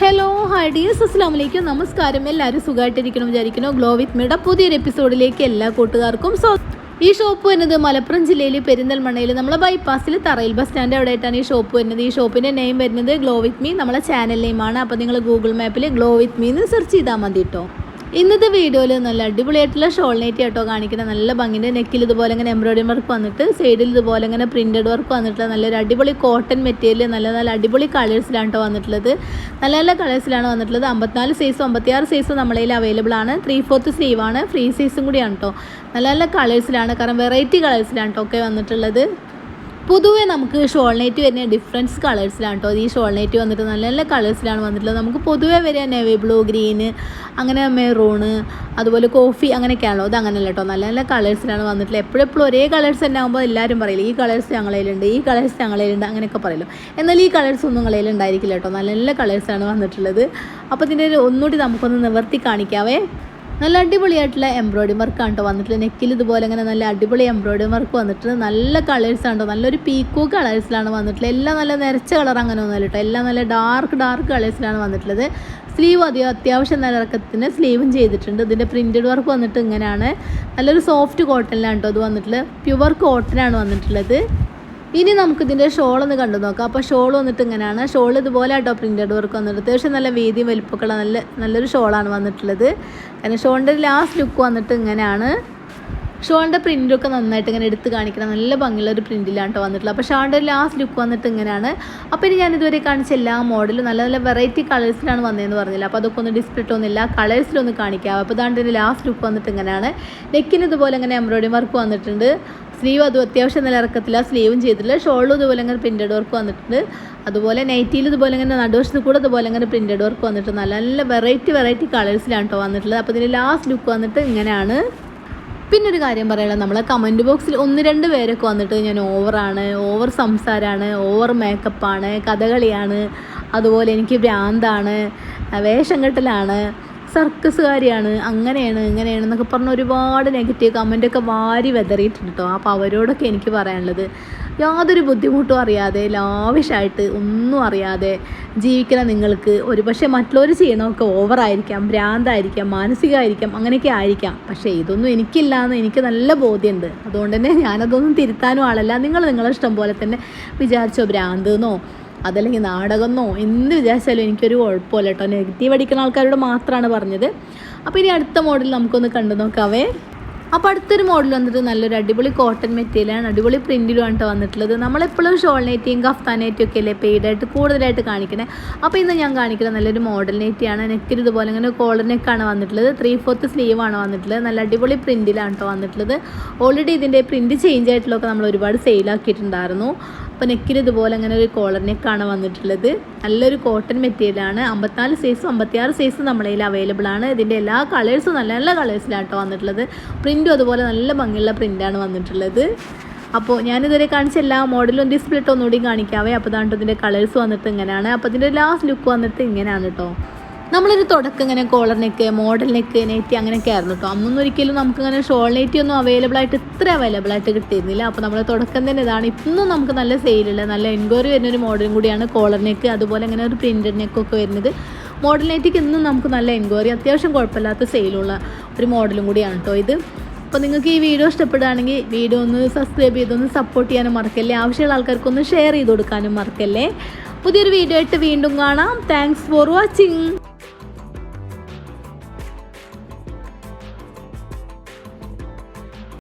Hello hi dears അസ്സാം വലൈക്കും നമസ്കാരം. എല്ലാവരും സുഖമായിട്ടിരിക്കണം വിചാരിക്കുന്നു. ഗ്ലോ വിത്ത് മീഡ പുതിയൊരു എപ്പിസോഡിലേക്ക് എല്ലാ കൂട്ടുകാർക്കും സോ ഈ ഷോപ്പ് വരുന്നത് മലപ്പുറം ജില്ലയിൽ പെരിന്തൽമണ്ണയിൽ നമ്മളെ ബൈപ്പാസിൽ തറയിൽ ബസ് സ്റ്റാൻഡ് അവിടെ ആയിട്ടാണ് ഈ ഷോപ്പ് വരുന്നത്? ഈ ഷോപ്പിന്റെ നെയിം വരുന്നത് ഗ്ലോ വിത്ത് മീ നമ്മളെ ചാനൽ നെയിമാണ് അപ്പോൾ നിങ്ങൾ ഗൂഗിൾ മാപ്പിൽ ഗ്ലോ വിത്ത് മീ എന്ന് സെർച്ച് ചെയ്താൽ മതി കേട്ടോ ഇന്നത്തെ വീഡിയോയിൽ നല്ല അടിപൊളിയായിട്ടുള്ള ഷോൾ നെറ്റ് കേട്ടോ കാണിക്കുന്നത്. നല്ല ഭംഗിന്റെ നെക്കിൽ ഇതുപോലെ ഇങ്ങനെ എംബ്രോയ്ഡറി വർക്ക് വന്നിട്ട് സൈഡിൽ ഇതുപോലെ ഇങ്ങനെ പ്രിന്റഡ് വർക്ക് വന്നിട്ടുള്ള നല്ലൊരു അടിപൊളി കോട്ടൺ മെറ്റീരിയൽ നല്ല നല്ല അടിപൊളി കളേഴ്സിലാണ് കേട്ടോ വന്നിട്ടുള്ളത്. നല്ല നല്ല കളേഴ്സിലാണ് വന്നിട്ടുള്ളത്. അമ്പത്തിനാല് സൈസും അമ്പത്തിയാറ് സൈസും നമ്മളെ അവൈലബിൾ ആണ്. ത്രീ ഫോർത്ത് ആണ്. ഫ്രീ സൈസും കൂടിയാണ് കേട്ടോ നല്ല നല്ല കളേഴ്സിലാണ് കാരണം വെറൈറ്റി കളേഴ്സിലാണ് കേട്ടോ ഒക്കെ വന്നിട്ടുള്ളത്. പൊതുവേ നമുക്ക് ഷോൾ നൈറ്റ് വരുന്ന ഡിഫറൻസ് കളേഴ്സിലാണ് കേട്ടോ ഈ ഷോൾ നൈറ്റ് വന്നിട്ട് നല്ല നല്ല കളേഴ്സിലാണ് വന്നിട്ടുള്ളത്. നമുക്ക് പൊതുവേ വരിക നെവി ബ്ലൂ ഗ്രീന് അങ്ങനെ മെറൂണ് അതുപോലെ കോഫി അങ്ങനെയൊക്കെയാണല്ലോ. അത് അങ്ങനെയല്ല കേട്ടോ നല്ല നല്ല കളേഴ്സിലാണ് വന്നിട്ടുള്ളത്. എപ്പോഴെപ്പോഴും ഒരേ കളേഴ്സ് തന്നെ ആകുമ്പോൾ എല്ലാവരും പറയില്ല ഈ കളേഴ്സ് ഞങ്ങളതിലുണ്ട് ഈ കളേഴ്സ് ഞങ്ങളതിലുണ്ട് അങ്ങനെയൊക്കെ പറയല്ലോ. എന്നാൽ ഈ കളേഴ്സ് ഒന്നും ഉണ്ടായിരിക്കില്ല കേട്ടോ നല്ല നല്ല കളേഴ്സാണ് വന്നിട്ടുള്ളത്. അപ്പോൾ ഇതിന്റെ ഒന്നുകൂടി നമുക്കൊന്ന് നിവർത്തി കാണിക്കാവേ. നല്ല അടിപൊളിയായിട്ടുള്ള എംബ്രോയ്ഡറി വർക്കാണ് കേട്ടോ വന്നിട്ടുള്ള നെക്കിൽ ഇതുപോലെ ഇങ്ങനെ നല്ല അടിപൊളി എംബ്രോയ്ഡറി വർക്ക് വന്നിട്ട് നല്ല കളേഴ്സ് ആണ് കേട്ടോ നല്ലൊരു പീക്കോ കളേഴ്സിലാണ് വന്നിട്ടുള്ളത്. എല്ലാം നല്ല നിരച്ച കളർ അങ്ങനെ ഒന്നുമല്ല കേട്ടോ. എല്ലാം നല്ല ഡാർക്ക് ഡാർക്ക് കളേഴ്സിലാണ് വന്നിട്ടുള്ളത്. സ്ലീവ് അധികം അത്യാവശ്യം നല്ല ഇറക്കത്തിന് സ്ലീവും ചെയ്തിട്ടുണ്ട്. ഇതിന്റെ പ്രിന്റഡ് വർക്ക് വന്നിട്ട് ഇങ്ങനെയാണ്. നല്ലൊരു സോഫ്റ്റ് കോട്ടണിലാണ് കേട്ടോ അത് വന്നിട്ടുള്ളത്. പ്യുവർ കോട്ടനാണ് വന്നിട്ടുള്ളത്. ഇനി നമുക്ക് ഇതിന്റെ ഷോൾ ഒന്ന് കണ്ടു നോക്കാം. അപ്പോൾ ഷോൾ വന്നിട്ട് ഇങ്ങനെയാണ്. ഷോൾ ഇതുപോലെ ആട്ടോ പ്രിന്റഡ് വർക്ക് വന്നിട്ട്. അത്യാവശ്യം നല്ല വീതിയും വലിപ്പമൊക്കെയുള്ള നല്ല നല്ലൊരു ഷോളാണ് വന്നിട്ടുള്ളത്. കാരണം ഷോളിന്റെ ലാസ്റ്റ് ലുക്ക് വന്നിട്ട് ഇങ്ങനെയാണ്. ഷോളിന്റെ പ്രിന്റൊക്കെ നന്നായിട്ട് ഇങ്ങനെ എടുത്ത് കാണിക്കണം. നല്ല ഭംഗിയുള്ള ഒരു പ്രിന്റിലാണ് കേട്ടോ വന്നിട്ടുള്ളത്. അപ്പോൾ ഷോളിന്റെ ലാസ്റ്റ് ലുക്ക് വന്നിട്ട് ഇങ്ങനെയാണ്. അപ്പോൾ ഇനി ഞാൻ ഇതുവരെ കാണിച്ച എല്ലാ മോഡലും നല്ല നല്ല വെറൈറ്റി കളേഴ്സിലാണ് വന്നതെന്ന് പറഞ്ഞില്ല. അപ്പോൾ അതൊക്കെ ഒന്ന് ഡിസ്പ്ലേ ഇട്ടൊന്നുമില്ല കളേഴ്സിലൊന്ന് കാണിക്കാം. അപ്പോൾ ഇതാണ്ട് ലാസ്റ്റ് ലുക്ക് വന്നിട്ട് ഇങ്ങനെയാണ്. നെക്കിന് ഇതുപോലെ ഇങ്ങനെ എംബ്രോയിഡറി വർക്ക് വന്നിട്ടുണ്ട്. സ്ലീവ് അതും അത്യാവശ്യം നല്ല ഇറക്കത്തില്ല സ്ലീവും ചെയ്തിട്ടില്ല. ഷോളും ഇതുപോലെ ഇങ്ങനെ പ്രിന്റഡ് വർക്ക് വന്നിട്ടുണ്ട്. അതുപോലെ നൈറ്റിയിൽ ഇതുപോലെ ഇങ്ങനെ നടുവശത്ത് കൂടെ ഇതുപോലെ ഇങ്ങനെ പ്രിന്റഡ് വർക്ക് വന്നിട്ടുണ്ട്. നല്ല നല്ല വെറൈറ്റി വെറൈറ്റി കളേഴ്സിലാണ് കേട്ടോ വന്നിട്ടുള്ളത്. അപ്പോൾ ഇതിന്റെ ലാസ്റ്റ് ലുക്ക് വന്നിട്ട് ഇങ്ങനെയാണ്. പിന്നെ ഒരു കാര്യം പറയാനുള്ളത്. നമ്മളെ കമന്റ് ബോക്സിൽ ഒന്ന് രണ്ട് പേരൊക്കെ വന്നിട്ട് ഞാൻ ഓവറാണ് ഓവർ സംസാരമാണ് ഓവർ മേക്കപ്പാണ് കഥകളിയാണ്. അതുപോലെ എനിക്ക് ഭ്രാന്താണ്. വേഷം കെട്ടലാണ് സർക്കസുകാരിയാണ് അങ്ങനെയാണ് ഇങ്ങനെയാണ് എന്നൊക്കെ പറഞ്ഞ് ഒരുപാട് നെഗറ്റീവ് കമന്റൊക്കെ വാരി വെതറിയിട്ടുണ്ട് കേട്ടോ അപ്പോൾ അവരോടൊക്കെ എനിക്ക് പറയാനുള്ളത് യാതൊരു ബുദ്ധിമുട്ടും അറിയാതെ ലാവിഷായിട്ട് ഒന്നും അറിയാതെ ജീവിക്കുന്ന നിങ്ങൾക്ക് ഒരു പക്ഷേ മറ്റുള്ളവർ ചെയ്യണമൊക്കെ ഓവറായിരിക്കാം ഭ്രാന്തായിരിക്കാം മാനസികമായിരിക്കാം അങ്ങനെയൊക്കെ ആയിരിക്കാം. പക്ഷേ ഇതൊന്നും എനിക്കില്ല എന്ന് എനിക്ക് നല്ല ബോധ്യമുണ്ട് അതുകൊണ്ട് തന്നെ ഞാനതൊന്നും തിരുത്താനും ആളല്ല. നിങ്ങൾ നിങ്ങളെ ഇഷ്ടം പോലെ തന്നെ വിചാരിച്ചോ ഭ്രാന്ത് എന്നോ? അതല്ലെങ്കിൽ നാടകമെന്നോ എന്ത് വിചാരിച്ചാലും എനിക്കൊരു കുഴപ്പമില്ല കേട്ടോ. നെഗറ്റീവ് അടിക്കുന്ന ആൾക്കാരോട് മാത്രമാണ് പറഞ്ഞത്. അപ്പോൾ ഇനി അടുത്ത മോഡൽ നമുക്കൊന്ന് കണ്ടു നോക്കാവേ. അപ്പോൾ അടുത്തൊരു മോഡൽ വന്നിട്ട് നല്ലൊരു അടിപൊളി കോട്ടൺ മെറ്റീരിയലാണ് അടിപൊളി പ്രിന്റിലുമാണ് കേട്ടോ വന്നിട്ടുള്ളത്. നമ്മളെപ്പോഴും ഷോൾ നെറ്റിയും കഫ്താൻ നെറ്റും ഒക്കെ അല്ലേ പെയ്ഡായിട്ട് കൂടുതലായിട്ട് കാണിക്കണേ. അപ്പോൾ ഇന്ന് ഞാൻ കാണിക്കുന്നത് നല്ലൊരു മോഡൽ നെറ്റിയാണ് നെക്കിൽ ഇതുപോലെ ഇങ്ങനെ കോളർ നെക്കാണ് വന്നിട്ടുള്ളത്. ത്രീ ഫോർത്ത് സ്ലീവാണ് വന്നിട്ടുള്ളത്. നല്ല അടിപൊളി പ്രിന്റിലാണ് കേട്ടോ വന്നിട്ടുള്ളത്. ഓൾറെഡി ഇതിന്റെ പ്രിന്റ് ചേഞ്ച് ആയിട്ടുള്ളതൊക്കെ നമ്മൾ ഒരുപാട് സെയിലാക്കിയിട്ടുണ്ടായിരുന്നു അപ്പോൾ നെക്കിന് ഇതുപോലെ അങ്ങനെ ഒരു കോളർ നെക്കാണ് വന്നിട്ടുള്ളത്. നല്ലൊരു കോട്ടൺ മെറ്റീരിയലാണ് അമ്പത്തിനാല് സൈസും അമ്പത്തിയാറ് സൈസും നമ്മളെ അവൈലബിൾ ആണ്. ഇതിന്റെ എല്ലാ കളേഴ്സും നല്ല നല്ല കളേഴ്സിലാട്ടോ കേട്ടോ വന്നിട്ടുള്ളത്. പ്രിന്റും അതുപോലെ നല്ല ഭംഗിയുള്ള പ്രിന്റാണ് വന്നിട്ടുള്ളത്. അപ്പോൾ ഞാനിതുവരെ കാണിച്ച എല്ലാ മോഡലും ഡിസ്പ്ലേ ഒന്നുകൂടി കാണിക്കാവേ. അപ്പോൾ അതാണ്ട് ഇതിന്റെ കളേഴ്സ് വന്നിട്ട് ഇങ്ങനെയാണ്. അപ്പോൾ ഇതിന്റെ ലാസ്റ്റ് ലുക്ക് വന്നിട്ട് ഇങ്ങനെയാണ് കേട്ടോ നമ്മളൊരു തുടക്കം ഇങ്ങനെ കോളർ നെക്ക് മോഡൽ നെക്ക് നെറ്റി അങ്ങനെയൊക്കെ ആയിരുന്നു കേട്ടോ അന്നൊന്നും ഒരിക്കലും നമുക്കിങ്ങനെ ഷോൾ നെറ്റി ഒന്നും അവൈലബിൾ ആയിട്ട് ഇത്ര അവൈലബിൾ ആയിട്ട് കിട്ടിയിരുന്നില്ല. അപ്പോൾ നമ്മൾ തുടക്കം തന്നെ ഇതാണ്. ഇന്നും നമുക്ക് നല്ല സെയിലുള്ള നല്ല എൻക്വയറി വരുന്ന ഒരു മോഡലും കൂടിയാണ് കോളർ നെക്ക് അതുപോലെ ഇങ്ങനെ ഒരു പ്രിന്റഡ് നെക്കൊക്കെ വരുന്നത്. മോഡൽ നെറ്റിക്ക് ഇന്നും നമുക്ക് നല്ല എൻക്വയറി അത്യാവശ്യം കുഴപ്പമില്ലാത്ത സെയിലുള്ള ഒരു മോഡലും കൂടിയാണ് കേട്ടോ ഇത്. അപ്പോൾ നിങ്ങൾക്ക് ഈ വീഡിയോ ഇഷ്ടപ്പെടുകയാണെങ്കിൽ വീഡിയോ ഒന്ന് സബ്സ്ക്രൈബ് ചെയ്തൊന്ന് സപ്പോർട്ട് ചെയ്യാനും മറക്കല്ലേ? ആവശ്യമുള്ള ആൾക്കാർക്കൊന്ന് ഷെയർ ചെയ്ത് കൊടുക്കാനും മറക്കല്ലേ? പുതിയൊരു വീഡിയോ ആയിട്ട് വീണ്ടും കാണാം. Thanks for watching